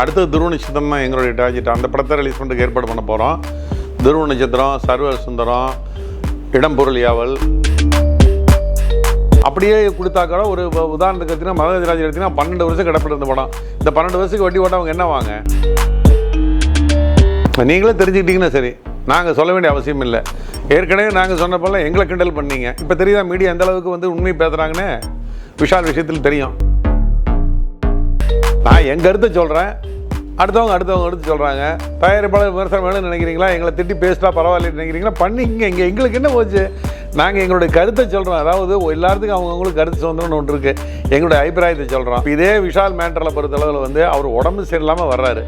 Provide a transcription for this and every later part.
அடுத்தது துருவ நட்சத்திரம் தான் எங்களுடைய டார்ஜெட் அந்த படத்தை ரிலீஸ் பண்ணுறதுக்கு ஏற்பாடு பண்ண போகிறோம் துருவ நட்சத்திரம் சர்வ சுந்தரம் இடம் யாவல் அப்படியே கொடுத்தா கூட ஒரு உதாரணத்துக்கு எடுத்தீங்கன்னா மதராஜ் எடுத்தீங்கன்னா பன்னெண்டு வருஷம் கிடப்பில் இருந்த படம். இந்த பன்னெண்டு வருஷத்துக்கு வட்டி போட்டால் அவங்க என்ன வாங்க? நீங்களே தெரிஞ்சுக்கிட்டீங்கன்னா சரி. நாங்கள் சொல்ல வேண்டிய அவசியம் இல்லை. ஏற்கனவே நாங்கள் சொன்னப்பெல்லாம் எங்களை கிண்டல் பண்ணீங்க. இப்போ தெரியுதா மீடியா எந்த அளவுக்கு வந்து உண்மை பேசுகிறாங்கன்னு விஷால் விஷயத்தில் தெரியும். நான் எங்கள் கருத்தை சொல்கிறேன் அடுத்தவங்க அடுத்தவங்க எடுத்து சொல்கிறாங்க தயாரிப்பாளர் விமர்சனம் வேணும்னு நினைக்கிறீங்களா? எங்களை திட்டி பேசிட்டா பரவாயில்லன்னு நினைக்கிறீங்களா? பண்ணிங்க இங்கே எங்களுக்கு என்ன போச்சு? நாங்கள் எங்களுடைய கருத்தை சொல்கிறோம் அதாவது எல்லாத்துக்கும் அவங்கவுங்களுக்கு கருத்து சுதந்திரம்னு ஒன்று இருக்குது எங்களுடைய அபிப்பிராயத்தை சொல்கிறோம் இதே விஷால் மேண்டரில் பொறுத்தளவில் வந்து அவர் உடம்பு சரியில்லாமல் வர்றாரு.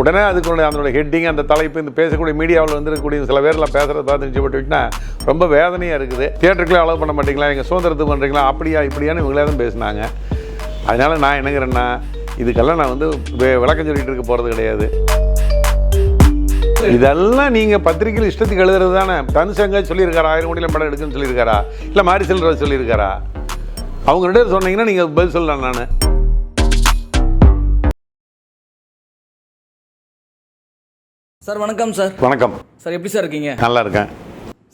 உடனே அதுக்குள்ள அதனுடைய ஹெட்டிங் அந்த தலைப்பு இந்த பேசக்கூடிய மீடியாவில் வந்துருக்கக்கூடிய சில பேரில் பேசுகிறத பார்த்து நிச்சயப்பட்டுக்கிட்டா ரொம்ப வேதனையாக இருக்குது. தியேட்டருக்குள்ளே அலோவ் பண்ண மாட்டீங்களா? எங்கள் சுதந்திரத்துக்கு பண்ணுறீங்களா அப்படியா இப்படியான்னு இவங்களே தான் பேசினாங்க. அதனால் நான் என்னங்கிறேன்னா இதுக்கெல்லாம் நான் வந்து விளக்கம் சொல்லிட்டு இருக்க போகிறது கிடையாது. இதெல்லாம் நீங்கள் பத்திரிக்கையில் இஷ்டத்துக்கு எழுதுறது தானே? தனுஷங்க சொல்லியிருக்காரா? ஆயிரம் கோடியில் படம் எடுக்குன்னு சொல்லியிருக்காரா? இல்லை மாரி செல்வராஜ் சொல்லியிருக்காரா? அவங்க ரெண்டு பேரும் சொன்னீங்கன்னா நீங்கள் பதில் சொல்லலாம் நான். சார் வணக்கம் சார். வணக்கம். சார் எப்படி சார் இருக்கீங்க? நல்லா இருக்கேன்.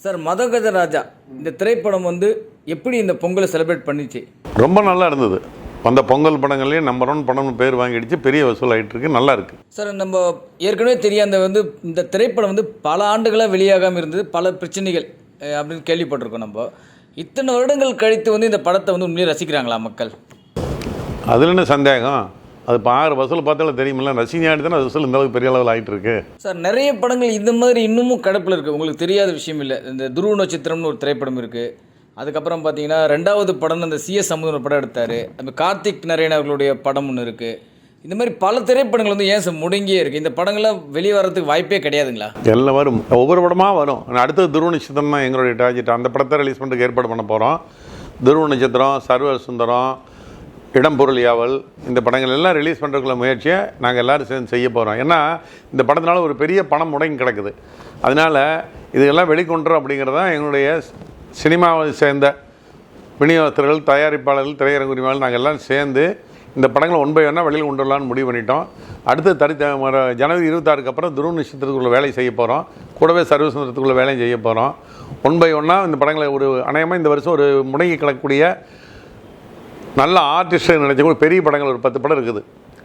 சார் மதகஜ ராஜா இந்த திரைப்படம் வந்து எப்படி இந்த பொங்கலை செலிப்ரேட் பண்ணிச்சு? ரொம்ப நல்லா இருந்தது. வந்த பொங்கல் படங்கள்லேயே நம்பர் ஒன் படம்னு பேர் வாங்கிடுச்சு. பெரிய வசூல் ஆகிட்டு இருக்கு நல்லா இருக்கு சார் நம்ம ஏற்கனவே தெரியும் அந்த வந்து இந்த திரைப்படம் வந்து பல ஆண்டுகளாக வெளியாகாமல் இருந்தது. பல பிரச்சனைகள் அப்படின்னு கேள்விப்பட்டிருக்கோம் நம்ம. இத்தனை வருடங்கள் கழித்து வந்து இந்த படத்தை வந்து உண்மையிலே ரசிக்கிறாங்களா மக்கள்? அதில் என்ன சந்தேகம்? அது இப்போ ஆறு வசூல் பார்த்தாலும் தெரியுமில்ல. ரசிகை தானே வசூல் இந்த அளவுக்கு பெரிய அளவில் ஆகிட்டு இருக்கு சார் நிறைய படங்கள் இந்த மாதிரி இன்னமும் கடப்பில் இருக்குது உங்களுக்கு தெரியாத விஷயம் இல்லை. இந்த துருவ நட்சத்திரம்னு ஒரு திரைப்படம் இருக்குது அதுக்கப்புறம் பார்த்தீங்கன்னா ரெண்டாவது படம் அந்த சிஎஸ் சமுதன் படம் எடுத்தார். அந்த கார்த்திக் நரேன் அவர்களுடைய படம் ஒன்று இருக்குது இந்த மாதிரி பல திரைப்படங்கள் வந்து ஏன் சார் முடங்கியே இருக்குது இந்த படங்கள்லாம் வெளியே வரதுக்கு வாய்ப்பே கிடையாதுங்களா? எல்லாம் வரும். ஒவ்வொரு படமாக வரும். அடுத்தது துருவ நட்சத்திரம் தான் எங்களுடைய டார்ஜெட் அந்த படத்தை ரிலீஸ் பண்ணுறதுக்கு ஏற்பாடு பண்ண போகிறோம் துருவ நட்சத்திரம் சர்வ சுந்தரம் இடம்பொருள் யாவல் இந்த படங்கள் எல்லாம் ரிலீஸ் பண்ணுறதுக்குள்ள முயற்சியை நாங்கள் எல்லோரும் சேர்ந்து செய்ய போகிறோம் ஏன்னா இந்த படத்தினால ஒரு பெரிய பணம் முடங்கி கிடக்குது. அதனால் இதெல்லாம் வெளிக்கொண்டுறோம் அப்படிங்கிறது தான் எங்களுடைய சினிமாவை சேர்ந்த விநியோகஸ்தர்கள் தயாரிப்பாளர்கள் திரையரங்கு உரிமையாளர்கள் நாங்கள் எல்லாம் சேர்ந்து இந்த படங்களை ஒன் பை வெளியில் கொண்டு வரலான்னு முடிவு பண்ணிட்டோம். அடுத்து தரி ஜனவரி இருபத்தாறுக்கு அப்புறம் துருவ நட்சத்திரத்துக்குள்ள வேலை செய்ய போகிறோம் கூடவே சர்வசுந்தரத்துக்குள்ள வேலையும் செய்ய போகிறோம் ஒன் பை இந்த படங்களை ஒரு அநேகமாக இந்த வருஷம் ஒரு முடங்கி கிடக்கக்கூடிய நல்ல ஆர்டிஸ்ட் நினைச்ச பெரிய படங்கள் ஒரு பத்து படம் இருக்குது.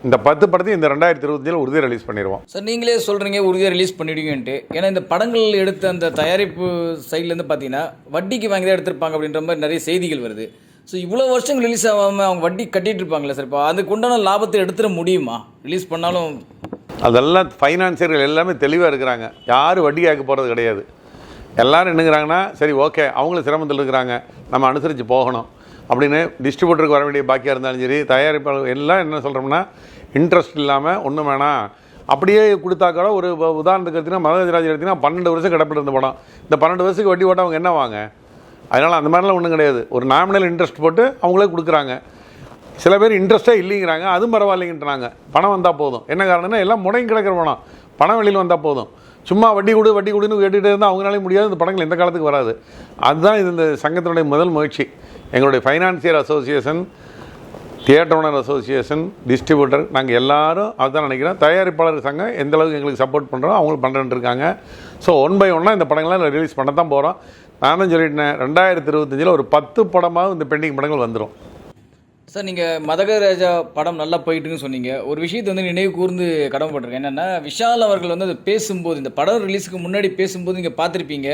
இந்த பத்து படத்தையும் இந்த ரெண்டாயிரத்தி இருபத்தஞ்சில் உறுதியாக ரிலீஸ் பண்ணிடுவோம் சார் நீங்களே சொல்கிறீங்க உறுதியாக ரிலீஸ் பண்ணிடுவீங்கன்ட்டு. ஏன்னா இந்த படங்கள் எடுத்த அந்த தயாரிப்பு சைட்லேருந்து பார்த்தீங்கன்னா வட்டிக்கு வாங்கி தான் எடுத்திருப்பாங்க அப்படின்ற மாதிரி நிறைய செய்திகள் வருது. ஸோ இவ்வளோ வருஷம் ரிலீஸ் ஆகாமல் அவங்க வட்டி கட்டிட்டு இருப்பாங்களே சார் இப்போ அதுக்கு உண்டான லாபத்தை எடுத்துட முடியுமா? ரிலீஸ் பண்ணாலும் அதெல்லாம் ஃபைனான்சியர்கள் எல்லாமே தெளிவாக இருக்கிறாங்க. யாரும் வட்டி கேட்க போகிறது கிடையாது. எல்லாரும் என்னங்கிறாங்கன்னா சரி ஓகே அவங்களும் சிரமத்தில் இருக்கிறாங்க. நம்ம அனுசரித்து போகணும். அப்படின்னு டிஸ்ட்ரிபியூட்டருக்கு வர வேண்டிய பாக்கியாக இருந்தாலும் சரி தயாரிப்பாளர் எல்லாம் என்ன சொல்கிறோம்னா இன்ட்ரெஸ்ட் இல்லாமல் ஒன்றும் வேணாம். அப்படியே கொடுத்தா கூட ஒரு உதாரணத்துக்கு எடுத்திங்கன்னா மதராஜராஜ் எடுத்திங்கன்னா பன்னெண்டு வருஷம் கிடப்பில் இருந்த படம். இந்த பன்னெண்டு வருஷத்துக்கு வட்டி போட்டால் அவங்க என்ன வாங்க? அதனால் அந்த மாதிரிலாம் ஒன்றும் கிடையாது. ஒரு நாமினல் இன்ட்ரெஸ்ட் போட்டு அவங்களே கொடுக்குறாங்க. சில பேர் இன்ட்ரெஸ்ட்டே இல்லைங்கிறாங்க. அதுவும் பரவாயில்லைங்கன்றாங்க. பணம் வந்தால் போதும். என்ன காரணம்னா எல்லாம் முடங்கி கிடக்கிற பணம். பணம் வெளியில் வந்தால் போதும். சும்மா வட்டி கொடு வட்டி கொடுன்னு கேட்டுகிட்டே இருந்தால் அவங்களாலே முடியாது. இந்த படங்கள் எந்த காலத்துக்கு வராது. அதுதான் இது இந்த சங்கத்தினுடைய முதல் முயற்சி. எங்களுடைய financier association theatre owner association distributor நாங்கள் எல்லாரும் அதுதான் நினைக்கிறோம். தயாரிப்பாளர் சங்கம் எந்த அளவுக்கு எங்களுக்கு சப்போர்ட் பண்ணுறோம் அவங்களும் பண்ணுறேன் இருக்காங்க. ஸோ ஒன் பை ஒன்னாக இந்த படங்கள்லாம் ரிலீஸ் பண்ண தான் போகிறோம் நானும் சொல்லிட்டேன் ரெண்டாயிரத்தி இருபத்தஞ்சில் ஒரு பத்து படமாக இந்த பெண்டிங் படங்கள் வந்துடும் சார் நீங்கள் மதகராஜா படம் நல்லா போயிட்டுன்னு சொன்னீங்க. ஒரு விஷயத்தை வந்து நினைவு கூர்ந்து கடமைப்பட்டிருக்கேன். என்னென்னா விஷால் அவர்கள் வந்து அதை பேசும்போது இந்த படம் ரிலீஸுக்கு முன்னாடி பேசும்போது நீங்கள் பார்த்துருப்பீங்க.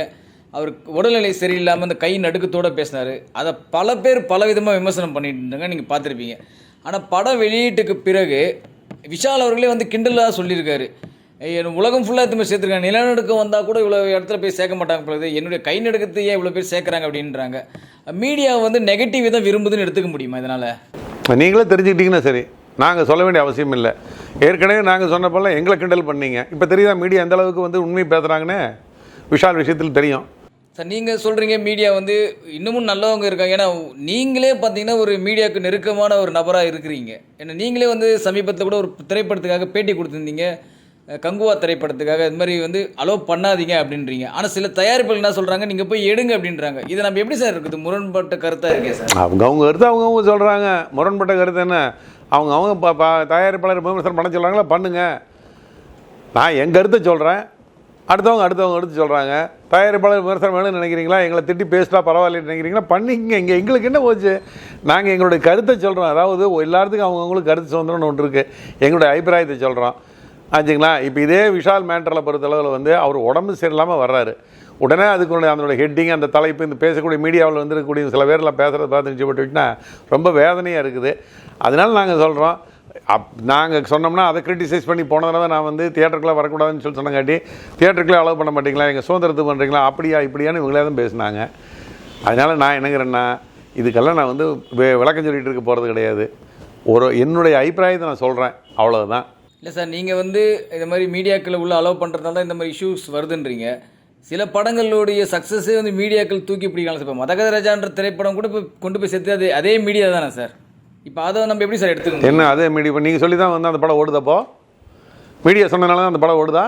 அவர் உடல்நிலை சரியில்லாமல் அந்த கை நடுக்கத்தோடு பேசினார். அதை பல பேர் பலவிதமாக விமர்சனம் பண்ணிட்டு இருந்தாங்க நீங்கள் பார்த்துருப்பீங்க. ஆனால் படம் வெளியீட்டுக்கு பிறகு விஷால் அவர்களே வந்து கிண்டலாக சொல்லியிருக்காரு. உலகம் ஃபுல்லாக எத்தனை பேர் சேர்த்துருக்காங்க. நிலநடுக்கம் வந்தால் கூட இவ்வளோ இடத்துல போய் சேர்க்க மாட்டாங்க பொழுது என்னுடைய கை நடுக்கத்தை ஏன் இவ்வளோ பேர் சேர்க்குறாங்க? அப்படின்றாங்க. மீடியா வந்து நெகட்டிவ் தான் விரும்புதுன்னு எடுத்துக்க முடியுமா இதனால்? நீங்களே தெரிஞ்சுக்கிட்டீங்கன்னா சரி. நாங்கள் சொல்ல வேண்டிய அவசியம் இல்லை. ஏற்கனவே நாங்கள் சொன்னப்பெல்லாம் எங்களை கிண்டல் பண்ணீங்க. இப்போ தெரியுதா மீடியா எந்த அளவுக்கு வந்து உண்மை பேசுகிறாங்கன்னு விஷால் விஷயத்தில் தெரியும். சார் நீங்கள் சொல்கிறீங்க மீடியா வந்து இன்னமும் நல்லவங்க இருக்காங்க. ஏன்னா நீங்களே பார்த்தீங்கன்னா ஒரு மீடியாவுக்கு நெருக்கமான ஒரு நபராக இருக்கிறீங்க. ஏன்னா நீங்களே வந்து சமீபத்தில் கூட ஒரு திரைப்படத்துக்காக பேட்டி கொடுத்துருந்தீங்க. கங்குவா திரைப்படத்துக்காக. இது மாதிரி வந்து அலோவ் பண்ணாதீங்க அப்படின்றீங்க. ஆனால் சில தயாரிப்புகள் என்ன சொல்கிறாங்க நீங்கள் போய் எடுங்க அப்படின்றாங்க. இது நம்ம எப்படி சார் இருக்குது? முரண்பட்ட கருத்தாக இருக்கே சார்? அவங்க அவங்க கருத்து அவங்கவுங்க சொல்கிறாங்க முரண்பட்ட கருத்து என்ன? அவங்க அவங்க ப- தயாரிப்பாளர் விமர்சனம் பண்ண சொல்கிறாங்களா பண்ணுங்கள் நான் என் கருத்தை சொல்கிறேன் அடுத்தவங்க அடுத்தவங்க எடுத்து சொல்கிறாங்க தயாரிப்பாளர் விமர்சனம் வேணும்னு நினைக்கிறீங்களா? எங்களை திட்டி பேசிட்டா பரவாயில்லன்னு நினைக்கிறீங்களா? பண்ணிங்க இங்கே எங்களுக்கு என்ன போச்சு? நாங்கள் எங்களுடைய கருத்தை சொல்கிறோம் அதாவது எல்லாத்துக்கும் அவங்கவுங்களுக்கு கருத்து சுதந்திரம்னு ஒன்று இருக்குது எங்களுடைய அபிப்பிராயத்தை சொல்கிறோம் ஆச்சுங்களா? இப்போ இதே விஷால் மேண்டரில் பொறுத்தளவில் வந்து அவர் உடம்பு சரியில்லாமல் வர்றாரு. உடனே அதுக்கு அதனுடைய ஹெட்டிங் அந்த தலைப்பு இந்த பேசக்கூடிய மீடியாவில் வந்துருக்கக்கூடிய சில பேர்லாம் பேசுகிறத பார்த்து நிச்சயப்பட்டுக்கிட்டா ரொம்ப வேதனையாக இருக்குது. அதனால் நாங்கள் சொல்கிறோம் அப் நாங்கள் சொன்னோம்னா அதை கிரிட்டிசைஸ் பண்ணி போன தடவை நான் வந்து தியேட்டருக்குள்ளே வரக்கூடாதுன்னு சொல்லி சொன்னங்காட்டி தியேட்டருக்குள்ளே அலோவ் பண்ண மாட்டீங்களா? எங்கள் சுதந்திரத்து பண்ணுறீங்களா அப்படியா இப்படியான்னு இவங்களே தான் பேசினாங்க. அதனால் நான் என்னங்கிறேன்னா இதுக்கெல்லாம் நான் வந்து விளக்கம் சொல்லிகிட்டு இருக்க போகிறது கிடையாது. ஒரு என்னுடைய அபிப்பிராயத்தை நான் சொல்கிறேன் அவ்வளோதான் இல்லை சார் நீங்கள் வந்து இந்த மாதிரி மீடியாக்களை உள்ள அலோவ் பண்ணுறதுனால தான் இந்த மாதிரி இஷ்யூஸ் வருதுன்றீங்க. சில படங்களுடைய சக்ஸஸே வந்து மீடியாக்கள் தூக்கி பிடிக்கலாம் சார் இப்போ மதகதராஜான்ற திரைப்படம் கூட இப்போ கொண்டு போய் சேர்த்து அது அதே மீடியா தானே சார்? இப்போ அதை நம்ம எப்படி சார் எடுத்துக்க முடியும் என்ன அதே மீடியா நீங்கள் சொல்லி தான் வந்து அந்த படம் ஓடுதப்போ மீடியா சொன்னனால தான் அந்த படம் ஓடுதா?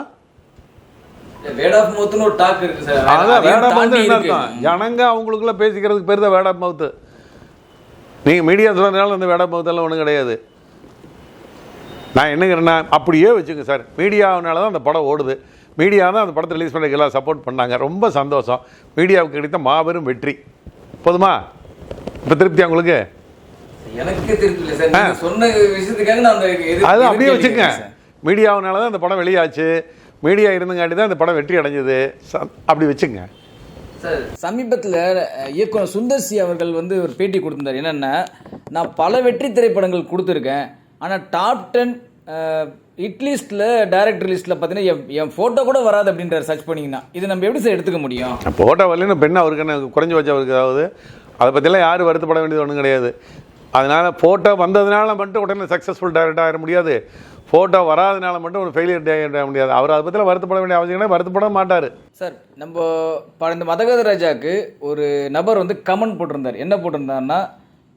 ஆஃப் ஜனங்க அவங்களுக்குள்ள பேசிக்கிறதுக்கு பேர் தான் வேட மவுத்து நீங்கள் மீடியா சொல்கிறதுனால அந்த வேட மவுத்தெல்லாம் ஒன்றும் கிடையாது. நான் என்னங்கிறேன்னா அப்படியே வச்சுங்க சார். மீடியாவினால தான் அந்த படம் ஓடுது. மீடியா தான் அந்த படத்தை ரிலீஸ் பண்ணதுக்கு எல்லாம் சப்போர்ட் பண்ணாங்க. ரொம்ப சந்தோஷம். மீடியாவுக்கு கிடைத்த மாபெரும் வெற்றி. போதுமா? இப்போ திருப்தி உங்களுக்கு? அது அப்படியே வச்சுக்கங்க. மீடியாவினால தான் அந்த படம் வெளியாச்சு. மீடியா இருந்தங்காட்டி தான் அந்த படம் வெற்றி அடைஞ்சது. அப்படி வச்சுங்க சார் சமீபத்தில் இயக்குனர் சுந்தர் சி அவர்கள் வந்து ஒரு பேட்டி கொடுத்திருந்தார். என்னென்னா நான் பல வெற்றி திரைப்படங்கள் கொடுத்துருக்கேன். ஆனால் டாப் டென் ஹிட் லிஸ்ட்டில் டைரக்டர் லிஸ்ட்டில் பார்த்தீங்கன்னா என் என் ஃபோட்டோ கூட வராது அப்படின்றார் சர்ச் பண்ணிங்கன்னா. இது நம்ம எப்படி சார் எடுத்துக்க முடியும்? போட்டோ வரலன்னு பெண் அவருக்கு என்ன குறைஞ்சி வச்சு அவருக்கு அதாவது அதை பற்றிலாம் யாரும் வருத்தப்பட வேண்டியது ஒன்றும் கிடையாது. அதனால் ஃபோட்டோ வந்ததுனால மட்டும் உடனே சக்ஸஸ்ஃபுல் டைரக்டர் ஆகிட முடியாது. ஃபோட்டோ வராதனால மட்டும் ஒரு ஃபெயிலியர் ஆகிட முடியாது. அவர் அதை பற்றிலாம் வருத்தப்பட வேண்டிய அவசியம் வருத்தப்பட மாட்டார். சார் நம்ம ப- இந்த மதகத ராஜாவுக்கு ஒரு நபர் வந்து கமெண்ட் போட்டிருந்தார். என்ன போட்டிருந்தாருன்னா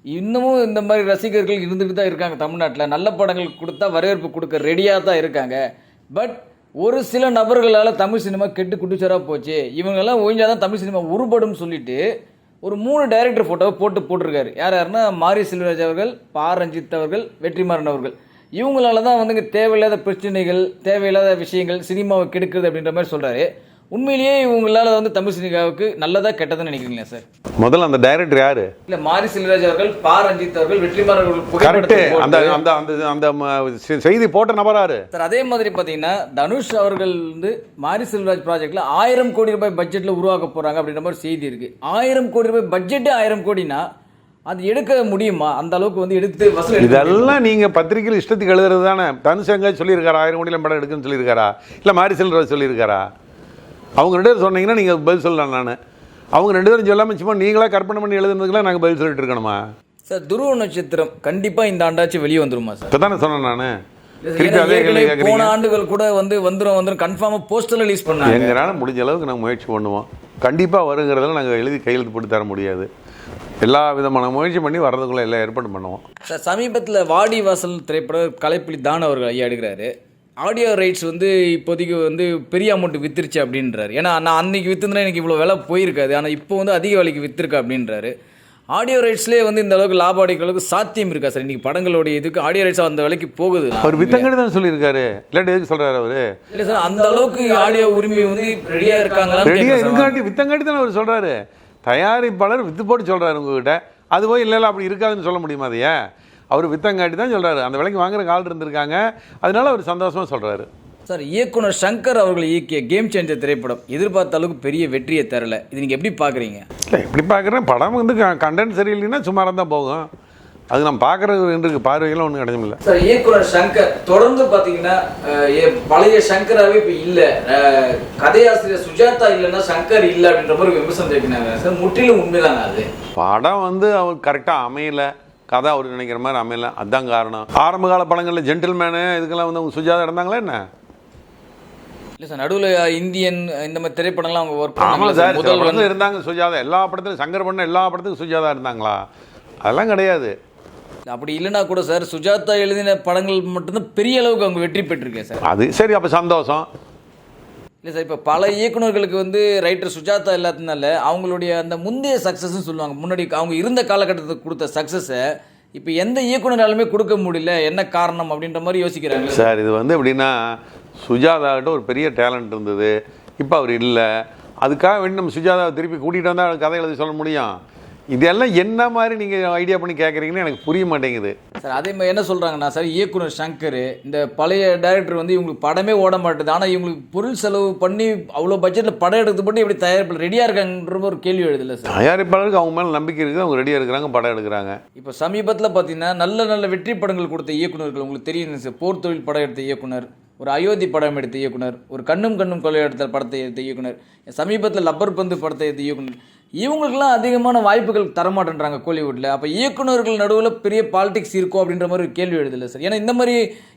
இன்னமும் இந்த மாதிரி ரசிகர்கள் இருந்துட்டு தான் இருக்காங்க தமிழ்நாட்டில். நல்ல படங்கள் கொடுத்தா வரவேற்பு கொடுக்க ரெடியாக தான் இருக்காங்க. பட் ஒரு சில நபர்களால் தமிழ் சினிமா கெட்டு குடிச்சராக போச்சு. இவங்கெல்லாம் ஒழிஞ்சாதான் தமிழ் சினிமா உருப்படும் சொல்லிட்டு ஒரு மூணு டைரக்டர் ஃபோட்டோவை போட்டு போட்டிருக்காரு. யார் யாருன்னா மாரி செல்வராஜ் அவர்கள் பா ரஞ்சித் அவர்கள் வெற்றிமாறன் அவர்கள். இவங்களால தான் வந்துங்க தேவையில்லாத பிரச்சனைகள் தேவையில்லாத விஷயங்கள் சினிமாவை கெடுக்குது அப்படின்ற மாதிரி சொல்கிறாரு உண்மையிலேயே இவங்களால வந்து தமிழ் சினிமாவுக்கு நல்லதா கெட்டதுன்னு நினைக்கிறீங்களா சார்? முதல்ல அந்த டைரக்டர் யார்? இல்ல மாரி செல்வராஜ் அவர்கள் பா. ரஞ்சித் அவர்கள் வெற்றிமாறன் அவர்கள் கரெக்டு அந்த போட்டு- அந்த அந்த அந்த செய்தி போட்ட நபராரு சார் அதே மாதிரி பார்த்தீங்கன்னா தனுஷ் அவர்கள் வந்து மாரி செல்வராஜ் ப்ராஜெக்ட்ல ஆயிரம் கோடி ரூபாய் பட்ஜெட்ல உருவாக்க போறாங்க அப்படின்ற மாதிரி செய்தி இருக்கு. ஆயிரம் கோடி ரூபாய் பட்ஜெட்டே ஆயிரம் கோடினா அது எடுக்க முடியுமா? அந்த அளவுக்கு வந்து எடுத்து வசூல்? இதெல்லாம் நீங்கள் பத்திரிக்கையில் இஷ்டத்துக்கு எழுதுறது தானே. தனுஷ் எங்கேயாச்சும் சொல்லியிருக்காரா? ஆயிரம் கோடியில் படம் எடுக்குன்னு சொல்லியிருக்காரா? இல்லை மாரி செல்வராஜ் சொல்லியிருக்காரா? அவங்க ரெண்டு பேரும் சொன்னீங்கன்னா நீங்கள் பதில் சொல்லலாம் நான். அவங்க ரெண்டு பேரும் சொல்லாமல் சும்மா நீங்களா கற்பனை பண்ணி எழுதுனதுக்குலாம் நாங்கள் பதில் சொல்லிட்டு இருக்கணுமா? சார் துருவ நட்சத்திரம் கண்டிப்பா இந்த ஆண்டாச்சும் வெளியே வந்துருமா சார்? இப்போ தானே சொன்னேன் நான். போன ஆண்டுகள் கூட வந்து வந்துரும் வந்துரும். கன்ஃபார்மா போஸ்டர் ரிலீஸ் பண்ணாங்க. எங்களால் முடிஞ்ச அளவுக்கு நாங்கள் முயற்சி பண்ணுவோம். கண்டிப்பாக வருங்கிறதுல நாங்கள் எழுதி கையெழுத்து போட்டு தர முடியாது. எல்லா விதமான முயற்சி பண்ணி வர்றதுக்குள்ள எல்லா ஏற்பாடு பண்ணுவோம். சார் சமீபத்தில் வாடி வாசல் திரைப்படம் கலைப்புலி தான அவர்கள் ஐயா எடுக்கிறாரு. ஆடியோ ரைட்ஸ் வந்து இப்போதைக்கு வந்து பெரிய அமௌண்ட் வித்துருச்சு அப்படின்றாரு. ஏன்னா நான் அன்னைக்கு வித்துருந்தா எனக்கு இவ்வளோ விலை போயிருக்காது. ஆனால் இப்போ வந்து அதிக விலைக்கு வித்துருக்கு அப்படின்றாரு. ஆடியோ ரைட்ஸ்லேயே வந்து இந்த அளவுக்கு லாபம் அடிக்கிற அளவுக்கு சாத்தியம் இருக்கா சார்? இன்னைக்கு படங்களுடைய இதுக்கு ஆடியோ ரைட்ஸ் அந்த விலைக்கு போகுது. அவர் வித்தங்கடி தான் சொல்லியிருக்காரு. இல்லாட்டி எதுக்கு சொல்கிறாரு அவர்? இல்லை சார் அந்த அளவுக்கு ஆடியோ உரிமை வந்து ரெடியாக இருக்காங்களான்னு ரெடியாக. இருக்காட்டி வித்தங்காட்டி தானே அவர் சொல்கிறாரு தயாரிப்பாளர் வித்து போட்டு சொல்கிறாரு உங்ககிட்ட. அது போய் இல்லை இல்லை அப்படி இருக்காதுன்னு சொல்ல முடியுமா அதையே அவர் வித்தங்காட்டி தான் சொல்கிறாரு அந்த விலைக்கு வாங்குற ஆள் இருந்திருக்காங்க. அதனால அவர் சந்தோஷமாக சொல்கிறாரு சார் இயக்குனர் சங்கர் அவர்கள் இயக்கிய கேம் சேஞ்சர் திரைப்படம் எதிர்பார்த்த அளவுக்கு பெரிய வெற்றியை தரல. இது நீங்கள் எப்படி பார்க்குறீங்க இல்லை எப்படி பார்க்குறேன் படம் வந்து கண்டென்ட் சரியில்லைன்னா சுமாராக தான் போகும். அது நம்ம பார்க்குறது இருக்கு பார்வையெல்லாம் ஒன்றும் கிடைச்சமில்ல சார் இயக்குனர் சங்கர் தொடர்ந்து பார்த்தீங்கன்னா பழைய சங்கராகவே இப்போ இல்லை. கதையாசிரியர் சுஜாதா இல்லைன்னா சங்கர் இல்லை அப்படின்ற மாதிரி விமர்சனம் தெரிவிக்கிறாங்க. சார் முற்றிலும் உண்மைதானே அது? படம் வந்து அவர் கரெக்டாக அமையல. கதை அவர் நினைக்கிற மாதிரி அமையல. அதுதான் காரணம். ஆரம்ப கால படங்களில் ஜென்டில்மேனு இதுக்கெல்லாம் வந்து அவங்க சுஜாதா இருந்தாங்களா என்ன? இல்லை சார் நடுவில் இந்தியன் இந்த மாதிரி திரைப்படம்லாம் அவங்க ஒர்க் ஆமாம் சார் முதல் இருந்தாங்க சுஜாதா. எல்லா படத்துலையும் சங்கர் பண்ண எல்லா படத்துக்கும் சுஜாதா இருந்தாங்களா? அதெல்லாம் கிடையாது. அப்படி இல்லைன்னா கூட சார் சுஜாதா எழுதின படங்கள் மட்டும்தான் பெரிய அளவுக்கு அவங்க வெற்றி பெற்றிருக்கேன் சார். அது சரி அப்போ சந்தோஷம். இல்லை சார் இப்போ பல இயக்குனர்களுக்கு வந்து ரைட்டர் சுஜாதா இல்லாததுனால அவங்களுடைய அந்த முந்தைய சக்ஸஸ்ன்னு சொல்லுவாங்க. முன்னாடி அவங்க இருந்த காலகட்டத்துக்கு கொடுத்த சக்ஸஸை இப்போ எந்த இயக்குனராலுமே கொடுக்க முடியல. என்ன காரணம் அப்படின்ற மாதிரி யோசிக்கிறாங்க சார் இது வந்து எப்படின்னா சுஜாதாகிட்ட ஒரு பெரிய டேலண்ட் இருந்தது. இப்போ அவர் இல்லை. அதுக்காக வேண்டி நம்ம சுஜாதாவை திருப்பி கூட்டிகிட்டு வந்தால் கதை எழுதி சொல்ல முடியும். இதெல்லாம் என்ன மாதிரி நீங்கள் ஐடியா பண்ணி கேட்குறீங்கன்னு எனக்கு புரிய மாட்டேங்குது. சார் அதே மாதிரி என்ன சொல்கிறாங்கன்னா சார் இயக்குனர் சங்கர் இந்த பழைய டைரக்டர் வந்து இவங்களுக்கு படமே ஓட மாட்டுது. ஆனால் இவங்களுக்கு பொருள் செலவு பண்ணி அவ்வளோ பட்ஜெட்டில் படம் எடுத்து பண்ணி எப்படி தயாரிப்பில் ரெடியாக இருக்காங்கன்ற ஒரு கேள்வி எழுதுல சார்? தயாரிப்பாளருக்கு அவங்க மேலே நம்பிக்கை இருக்குது அவங்க ரெடியாக இருக்கிறாங்க படம் எடுக்கிறாங்க. இப்போ சமீபத்தில் பார்த்தீங்கன்னா நல்ல நல்ல வெற்றி படங்கள் கொடுத்த இயக்குனர்கள் உங்களுக்கு தெரியும் சார் போர் தொழில் படம் எடுத்த இயக்குனர் ஒரு அயோத்தி படம் எடுத்த இயக்குனர் ஒரு கண்ணும் கண்ணும் கொலை எடுத்த படத்தை எடுத்த இயக்குனர் சமீபத்தில் லப்பர் பந்து படத்தை எடுத்த இயக்குனர் இவங்களுக்கெல்லாம் அதிகமான வாய்ப்புகள் தரமாட்டேன்றாங்க கோலிவுட்டில் அப்போ இயக்குனர்கள் நடுவில் பெரிய பாலிடிக்ஸ் இருக்கும் அப்படின்ற மாதிரி ஒரு கேள்வி எழுதல சார். ஏன்னா இந்த மாதிரி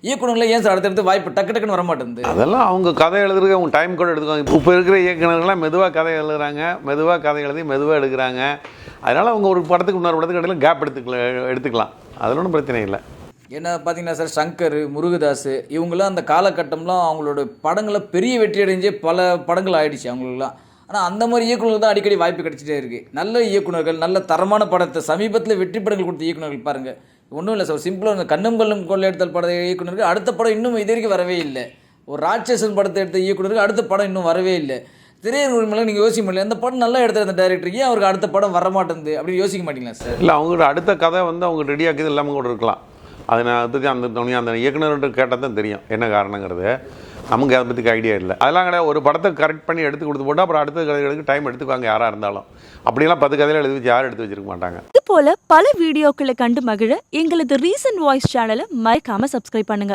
இயக்குனர்களை ஏன் சார் அடுத்தடுத்து வாய்ப்பு டக்கு டக்குன்னு வர மாட்டேங்குது அதெல்லாம் அவங்க கதை எழுதுறதுக்கு அவங்க டைம் கூட எடுத்துக்குவாங்க இப்போ இருக்கிற இயக்குனர்கள்லாம் மெதுவாக கதை எழுதுறாங்க மெதுவாக கதை எழுதி மெதுவாக எடுக்கிறாங்க. அதனால் அவங்க ஒரு படத்துக்கு இன்னொரு படத்துக்கு இடையில கேப் எடுத்துக்கலாம் எடுத்துக்கலாம். அதில் ஒன்றும் பிரச்சனை இல்லை. ஏன்னா பார்த்தீங்கன்னா சார் சங்கர் முருகதாஸ் இவங்களாம் அந்த காலகட்டம்லாம் அவங்களோட படங்களை பெரிய வெற்றி அடைஞ்சே பல படங்கள் ஆயிடுச்சு அவங்களுக்குலாம் ஆனால் அந்த மாதிரி இயக்குனர்கள் தான் அடிக்கடி வாய்ப்பு கிடைச்சிட்டே இருக்குது நல்ல இயக்குனர்கள் நல்ல தரமான படத்தை சமீபத்தில் வெற்றி படங்கள் கொடுத்த இயக்குனர்கள் பாருங்கள் ஒன்றும் இல்லை சார் சிம்பிளாக இருந்த கண்ணும் கல்லும் கொள்ளையெடுத்தல் பட இயக்குனருக்கு அடுத்த படம் இன்னும் இது வரைக்கும் வரவே இல்லை. ஒரு ராட்சசன் படத்தை எடுத்த இயக்குனருக்கு அடுத்த படம் இன்னும் வரவே இல்லை. திரையர் உரிமையில நீங்கள் யோசிக்க முடியல அந்த படம் நல்லா எடுத்திருந்த அந்த டேரக்டருக்கு ஏன் அவருக்கு அடுத்த படம் வர மாட்டேங்குது அப்படின்னு யோசிக்க மாட்டீங்களா சார்? இல்லை அவங்களோட அடுத்த கதை வந்து அவங்க ரெடியாக்குது இல்லாமல் கூட இருக்கலாம். அதை நான் அந்த துணி அந்த இயக்குநர்கிட்ட கேட்டால் தான் தெரியும் என்ன காரணங்கிறது. நமக்கு அதை பற்றி ஐடியா இல்லை. அதெல்லாம் கிடையாது. ஒரு படத்தை கரெக்ட் பண்ணி எடுத்து கொடுத்து போட்டு அப்புறம் அடுத்த கதைகளுக்கு டைம் எடுத்துக்குவாங்க யாராக இருந்தாலும். அப்படிலாம் பத்து கதையில் எழுதி வச்சு யாரும் எடுத்து வச்சிருக்க மாட்டாங்க. இது போல பல வீடியோக்களை கண்டு மகிழ எங்களது ரீசன்ட் வாய்ஸ் சேனலை மறக்காம சப்ஸ்கிரைப் பண்ணுங்க.